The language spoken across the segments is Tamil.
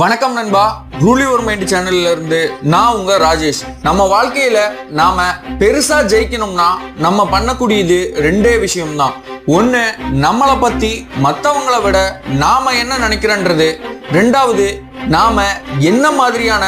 வணக்கம் நண்பா. ரூலி ஒரு மைண்ட் சேனல்ல இருந்து நான் உங்க ராஜேஷ். நம்ம வாழ்க்கையில நாம பெருசா ஜெயிக்கணும்னா நம்ம பண்ணக்கூடியது ரெண்டே விஷயம்தான். ஒண்ணு நம்மளை பத்தி மற்றவங்களை விட நாம என்ன நினைக்கிறன்றது. ரெண்டாவது நாம என்ன மாதிரியான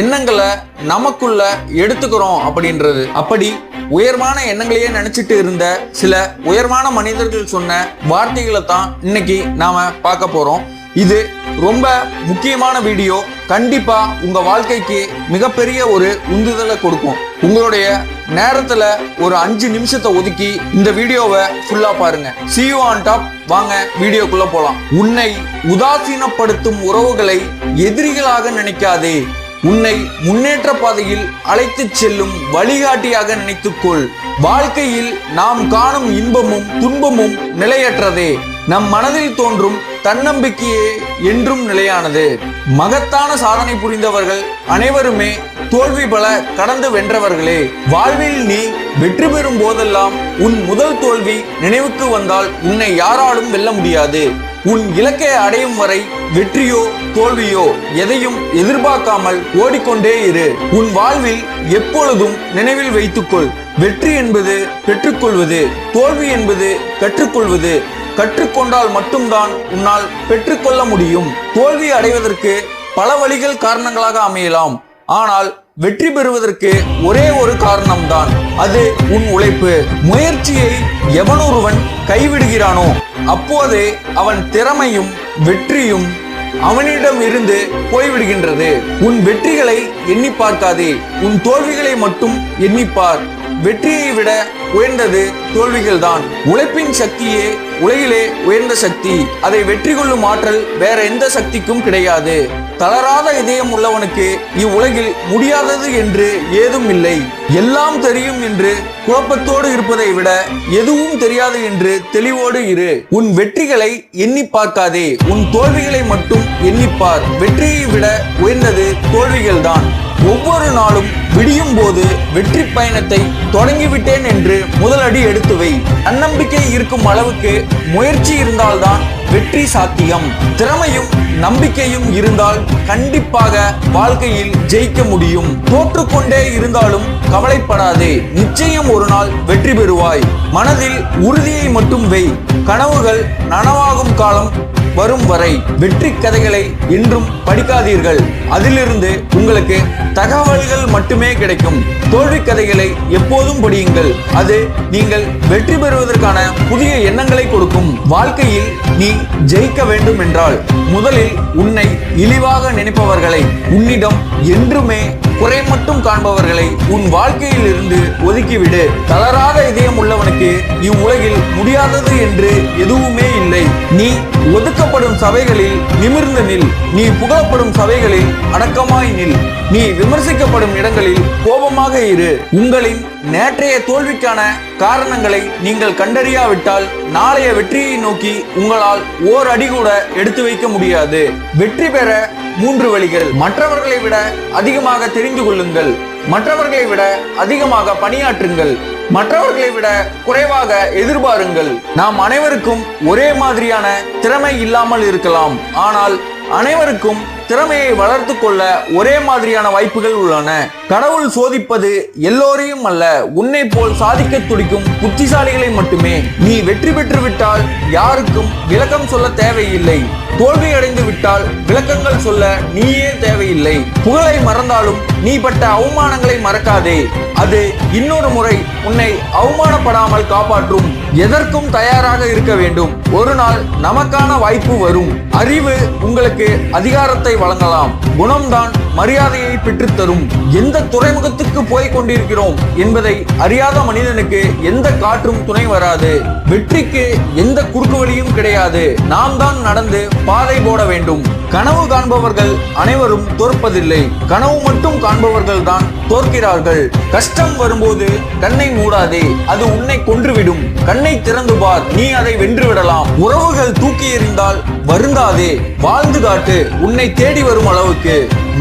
எண்ணங்களை நமக்குள்ள எடுத்துக்கிறோம் அப்படின்றது. அப்படி உயர்வான எண்ணங்களையே நினைச்சிட்டு இருந்த சில உயர்வான மனிதர்கள் சொன்ன வார்த்தைகளை தான் இன்னைக்கு நாம பார்க்க போறோம். இது ரொம்ப முக்கியமான வீடியோ. கண்டிப்பா உங்க வாழ்க்கைக்கு மிகப்பெரிய ஒரு உந்துதலை கொடுக்கும். உங்களுடைய நேரத்துல ஒரு அஞ்சு நிமிஷத்தை ஒதுக்கி இந்த வீடியோவை ஃபுல்லா பாருங்க. சியூ ஆன் டாப் வாங்க வீடியோக்குள்ள போலாம். உன்னை உதாசீனப்படுத்தும் உறவுகளை எதிரிகளாக நினைக்காதே. உன்னை முன்னேற்ற பாதையில் அழைத்துச் செல்லும் வழிகாட்டியாக நினைத்துக்கொள். வாழ்க்கையில் நாம் காணும் இன்பமும் துன்பமும் நிலையற்றதே. நம் மனதில் தோன்றும் தன்னம்பிக்கையே என்றும் நிலையானது. மகத்தான சாதனை புரிந்தவர்கள் அனைவருமே தோல்வி பல கடந்து வென்றவர்களே. வாழ்வில் நீ வெற்றி பெறும் போதெல்லாம் உன் முதல் தோல்வி நினைவுக்கு வந்தால் உன்னை யாராலும் வெல்ல முடியாது. உன் இலக்கை அடையும் வரை வெற்றியோ தோல்வியோ எதையும் எதிர்பார்க்காமல் ஓடிக்கொண்டே இரு. உன் வாழ்வில் எப்பொழுதும் நினைவில் வைத்துக்கொள். வெற்றி என்பது பெற்றுக்கொள்வது தோல்வி என்பது கற்றுக்கொள்வது கற்றுக்கொண்டால் மட்டும்தான் உன்னால் பெற்றுக்கொள்ள முடியும். தோல்வி அடைவதற்கு பல வழிகள் காரணங்களாக அமையலாம். ஆனால் வெற்றி பெறுவதற்கு ஒரே ஒரு காரணம்தான். அது உன் உழைப்பு. முயற்சியை எவனொருவன் கைவிடுகிறானோ அப்போதே அவன் திறமையும் வெற்றியும் அவனிடம் இருந்து போய்விடுகின்றது. உன் வெற்றிகளை எண்ணி பார்க்காதே. உன் தோல்விகளை மட்டும் எண்ணிப்பார் வெற்றியை விட உயர்ந்தது தோல்விகள் தான் உழைப்பின் சக்தியே உலகிலே உயர்ந்த சக்தி. அதை வெற்றி கொள்ளும் ஆற்றல் வேற எந்த சக்திக்கும் கிடையாது. தளராத இதயம் உள்ளவனுக்கு இவ்வுலகில் முடியாதது என்று ஏதும் இல்லை. எல்லாம் தெரியும் என்று குழப்பத்தோடு இருப்பதை விட எதுவும் தெரியாது என்று தெளிவோடு இரு. உன் வெற்றிகளை எண்ணி பார்க்காதே. உன் தோல்விகளை மட்டும் எண்ணிப்பார் வெற்றியை விட உயர்ந்தது தோல்விகள்தான். ஒவ்வொரு நாளும் விடியும் போது வெற்றி பயணத்தை தொடங்கிவிட்டேன் என்று முதலடி எடுத்து வை. தன்னம்பிக்கை இருக்கும் அளவுக்கு முயற்சி இருந்தால்தான் வெற்றி சாத்தியம். திறமையும் நம்பிக்கையும் இருந்தால் கண்டிப்பாக வாழ்க்கையில் ஜெயிக்க முடியும். தோற்றுக்கொண்டே இருந்தாலும் கவலைப்படாதே. நிச்சயம் ஒரு நாள் வெற்றி பெறுவாய். மனதில் உறுதியை மட்டும் வை. கனவுகள் நனவாகும் காலம் வரும் வரை வெற்றி கதைகளை என்றும் படிக்காதீர்கள். அதிலிருந்து உங்களுக்கு தகவல்கள் மட்டுமே கிடைக்கும். தோல்வி கதைகளை எப்போதும் படியுங்கள். அது நீங்கள் வெற்றி பெறுவதற்கான புதிய எண்ணங்களை கொடுக்கும். வாழ்க்கையில் நீ ஜெயிக்க வேண்டும் என்றால் முதலில் உன்னை இழிவாக நினைப்பவர்களை உன்னிடம் என்றுமே குறை மட்டும் காண்பவர்களை உன் வாழ்க்கையில் இருந்து ஒதுக்கிவிடு. தளராத இதயம் உள்ளவன் இவ்வுலகில் முடியாதது என்று எதுவுமே இல்லை. நீ ஒதுக்கப்படும் சபைகளில் நிமிர்ந்து நில். நீ புகழப்படும் சபைகளில் அடக்கமாய் நில். நீ விமர்சிக்கப்படும் இடங்களில் கோபமாக இரு. உங்களின் நேற்றைய தோல்விக்கான காரணங்களை நீங்கள் கண்டறியாவிட்டால் நாளைய வெற்றியை நோக்கி உங்களால் ஓர் அடி கூட எடுத்து வைக்க முடியாது. வெற்றி பெற மூன்று வழிகள். மற்றவர்களை விட அதிகமாக தெரிந்து கொள்ளுங்கள். மற்றவர்களை விட அதிகமாக பணியாற்றுங்கள். மற்றவர்களை விட குறைவாக எதிர்பாருங்கள். நாம் அனைவருக்கும் ஒரே மாதிரியான திறமை இல்லாமல் இருக்கலாம். ஆனால் அனைவருக்கும் திறமையை வளர்த்து கொள்ள ஒரே மாதிரியான வாய்ப்புகள் உள்ளன. கடவுள் சோதிப்பது எல்லோரையும் அல்ல உன்னை போல் சாதிக்க துடிக்கும் புத்திசாலிகளை மட்டுமே. நீ வெற்றி பெற்று விட்டால் யாருக்கும் விளக்கம் சொல்ல தேவையில்லை. தோல்வி அடைந்து விட்டால் விளக்கங்கள் சொல்ல நீயே தேவையில்லை. புகழை மறந்தாலும் நீ பட்ட அவமானங்களை மறக்காதே. அது இன்னொரு முறை உன்னை அவமானப்படாமல் காப்பாற்றும். எதற்கும் தயாராக இருக்க வேண்டும். ஒரு நாள் நமக்கான வாய்ப்பு வரும். அறிவு உங்களுக்கு அதிகாரத்தை வழங்கலாம். குணம்தான் மரியாதையை பெற்றுத்தரும். எந்த துறைமுகத்துக்கு போய் கொண்டிருக்கிறோம் என்பதை அறியாத மனிதனுக்கு எந்த காற்றும் துணை வராது. வெற்றிக்கு எந்த குறுக்கு வழியும் கிடையாது. நாம் தான் நடந்து பாதை போட வேண்டும். கனவு காண்பவர்கள் அனைவரும் தோற்பதில்லை. கனவு மட்டும் காண்பவர்கள் தான் தோற்கிறார்கள். கஷ்டம் வரும்போது கண்ணை மூடாதே அது உன்னை கொன்றுவிடும். கண்ணை திறந்து பார் நீ அதை வென்று விடலாம் உறவுகள் தூக்கி எறிந்தால் வருந்தாதே. வாழ்ந்து காட்டு உன்னை தேடி வரும் அளவுக்கு.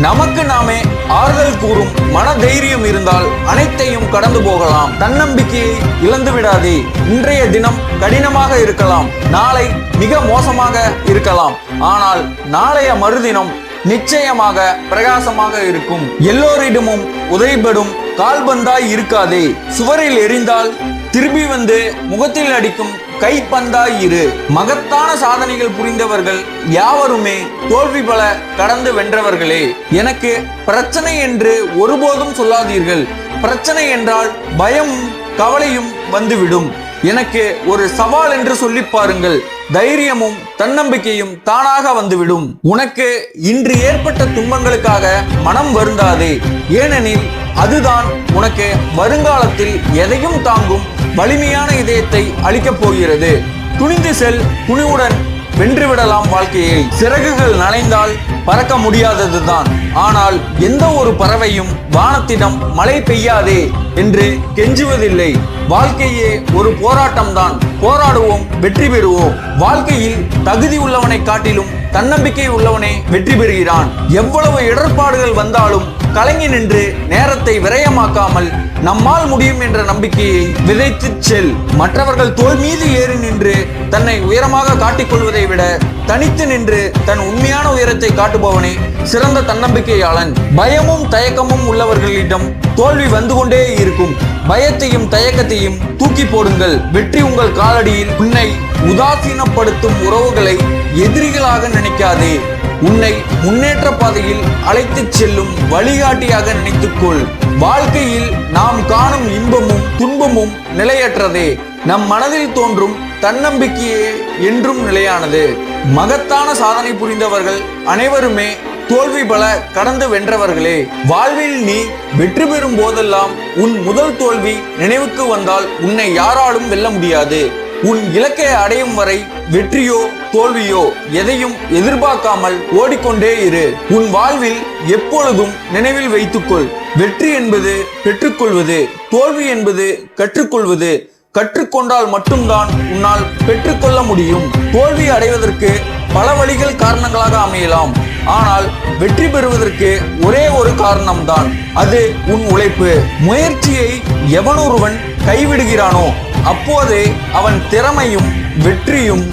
நமக்கு நாமே ஆறுதல் கூறும் மன தைரியம் இருந்தால் அனைத்தையும் கடந்து போகலாம். தன்னம்பிக்கையை இழந்து விடாதே. இன்றைய தினம் கடினமாக இருக்கலாம். நாளை மிக மோசமாக இருக்கலாம். ஆனால் நாளைய மறுதினம் நிச்சயமாக பிரகாசமாக இருக்கும். எல்லோரிடமும் உதவிபடும் கால்பந்தாய் இருக்காதே. சுவரில் எரிந்தால் திரும்பி வந்து முகத்தில் அடிக்கும் கைப்பந்தாய் இரு. மகத்தான சாதனைகள் புரிந்தவர்கள் யாவருமே தோல்வி பல கடந்து வென்றவர்களே. எனக்கு பிரச்சனை என்று ஒருபோதும் சொல்லாதீர்கள். பிரச்சனை என்றால் பயமும் கவலையும் வந்துவிடும். எனக்கு ஒரு சவால் என்று சொல்லி பாருங்கள். தைரியமும் தன்னம்பிக்கையும் தானாக வந்துவிடும். உனக்கு இன்று ஏற்பட்ட துன்பங்களுக்காக மனம் வருந்தாதே. ஏனெனில் அதுதான் உனக்கு வருங்காலத்தில் எதையும் தாங்கும் வலிமையான இதயத்தை அளிக்கப் போகிறது. துணிந்து செல் துணிவுடன் வென்றுவிடலாம் வாழ்க்கையை. சிறகுகள் நனைந்தால் பறக்க முடியாததுதான். ஆனால் எந்த ஒரு பறவையும் வானத்திடம் மழை பெய்யாதே என்று கெஞ்சுவதில்லை. வாழ்க்கையே ஒரு போராட்டம்தான். போராடுவோம் வெற்றி பெறுவோம். வாழ்க்கையில் தகுதி உள்ளவனை காட்டிலும் தன்னம்பிக்கை உள்ளவனே வெற்றி பெறுகிறான். எவ்வளவு இடர்பாடுகள் வந்தாலும் கலங்கி நின்று நேரத்தை விரயமாக்காமல் நம்மால் முடியும் என்ற நம்பிக்கையை விதைத்து செல். மற்றவர்கள் தோல் மீது ஏறி நின்று தன்னை உயரமாக காட்டிக்கொள்வதை விட தனித்து நின்று தன் உண்மையான உயரத்தை காட்டுபவனே சிறந்த தன்னம்பிக்கையாளன். பயமும் தயக்கமும் உள்ளவர்களிடம் தோல்வி வந்து கொண்டே இருக்கும். பயத்தையும் தயக்கத்தையும் தூக்கி போடுங்கள். வெற்றி உங்கள் காலடியில் உன்னை உதாசீனப்படுத்தும் உறவுகளை எதிரிகளாக நினைக்காதே. உன்னை முன்னேற்ற பாதையில் அழைத்துச் செல்லும் வழிகாட்டியாக நினைத்துக்கொள். வாழ்க்கையில் நாம் காணும் இன்பமும் துன்பமும் நிலையற்றதே. நம் மனதில் தோன்றும் தன்னம்பிக்கையே என்றும் நிலையானது. மகத்தான சாதனை புரிந்தவர்கள் அனைவருமே தோல்வி பல கடந்து வென்றவர்களே. வாழ்வில் நீ வெற்றி பெறும் போதெல்லாம் உன் முதல் தோல்வி நினைவுக்கு வந்தால் உன்னை யாராலும் வெல்ல முடியாது. உன் இலக்கை அடையும் வரை வெற்றியோ தோல்வியோ எதையும் எதிர்பார்க்காமல் ஓடிக்கொண்டே இரு. உன் வாழ்வில் எப்பொழுதும் நினைவில் வைத்துக்கொள். வெற்றி என்பது பெற்றுக்கொள்வது தோல்வி என்பது கற்றுக்கொள்வது. கற்றுக்கொண்டால் மட்டும்தான் உன்னால் பெற்றுக்கொள்ள முடியும். தோல்வி அடைவதற்கு பல வழிகள் காரணங்களாக அமையலாம். ஆனால் வெற்றி பெறுவதற்கு ஒரே ஒரு காரணம்தான். அது உன் உழைப்பு. முயற்சியை எவனொருவன் கைவிடுகிறானோ அப்போதே அவன் திறமையும் வெற்றியும்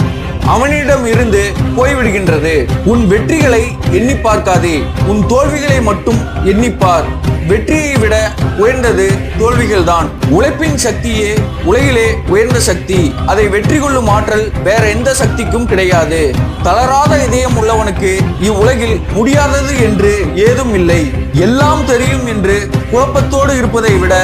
அவனிடம் இருந்து போய்விடுகின்றது. உன் வெற்றிகளை எண்ணி பார்க்காதே. உன் தோல்விகளை மட்டும் எண்ணிப்பார் வெற்றியை விட உயர்ந்தது தோல்விகள் தான் உழைப்பின் சக்தியே உலகிலே உயர்ந்த சக்தி. அதை வெற்றி கொள்ளும் ஆற்றல் வேற எந்த சக்திக்கும் கிடையாது. தளராத இதயம் உள்ளவனுக்கு இவ்வுலகில் முடியாதது என்று ஏதும் இல்லை. எல்லாம் தெரியும் என்று குழப்பத்தோடு இருப்பதை விட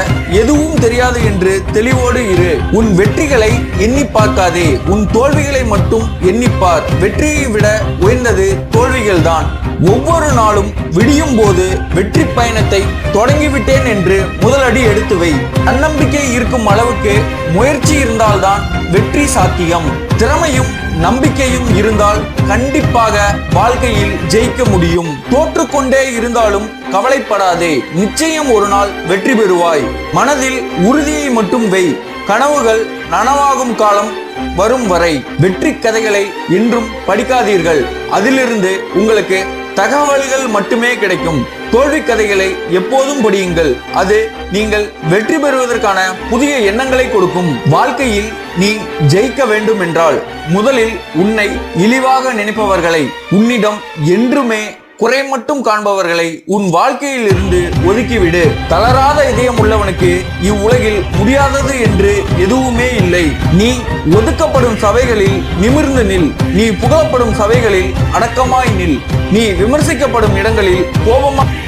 எதுவும் தெரியாது என்று தெளிவோடு இரு. உன் வெற்றிகளை எண்ணி பார்க்காதே. உன் தோல்விகளை மட்டும் எண்ணிப்பார் வெற்றியை விட உயர்ந்தது தோல்விகள் தான் ஒவ்வொரு நாளும் விடியும் போது வெற்றி பயணத்தை தொடங்கிவிட்டேன் என்று முதலடி எடுத்து வை. தன்னம்பிக்கை இருக்கும் அளவுக்கு முயற்சி இருந்தால்தான் வெற்றி சாத்தியம். திறமையும் நம்பிக்கையும் இருந்தால் கண்டிப்பாக வாழ்க்கையில் ஜெயிக்க முடியும். தோற்றுக்கொண்டே இருந்தாலும் கவலைப்படாதே. நிச்சயம் ஒரு நாள் வெற்றி பெறுவாய். மனதில் உறுதியை மட்டும் வை. கனவுகள் நனவாகும் காலம் வரும் வரை. வெற்றி கதைகளை இன்றும் படிக்காதீர்கள். அதிலிருந்து உங்களுக்கு தகவல்கள் மட்டுமே கிடைக்கும். தோல்வி கதைகளை எப்போதும் படியுங்கள். அது நீங்கள் வெற்றி பெறுவதற்கான புதிய எண்ணங்களை கொடுக்கும். வாழ்க்கையில் நீ ஜெயிக்க வேண்டும் என்றால் முதலில் உன்னை இழிவாக நினைப்பவர்களை உன்னிடம் என்றுமே குறை மட்டும் காண்பவர்களை உன் வாழ்க்கையில் இருந்து ஒதுக்கிவிடு. தளராத இதயம் உள்ளவனுக்கு இவ்வுலகில் முடியாதது என்று எதுவுமே இல்லை. நீ ஒதுக்கப்படும் சபைகளில் நிமிர்ந்து நில். நீ புகழப்படும் சபைகளில் அடக்கமாய் நில். நீ விமர்சிக்கப்படும் இடங்களில் கோபமாக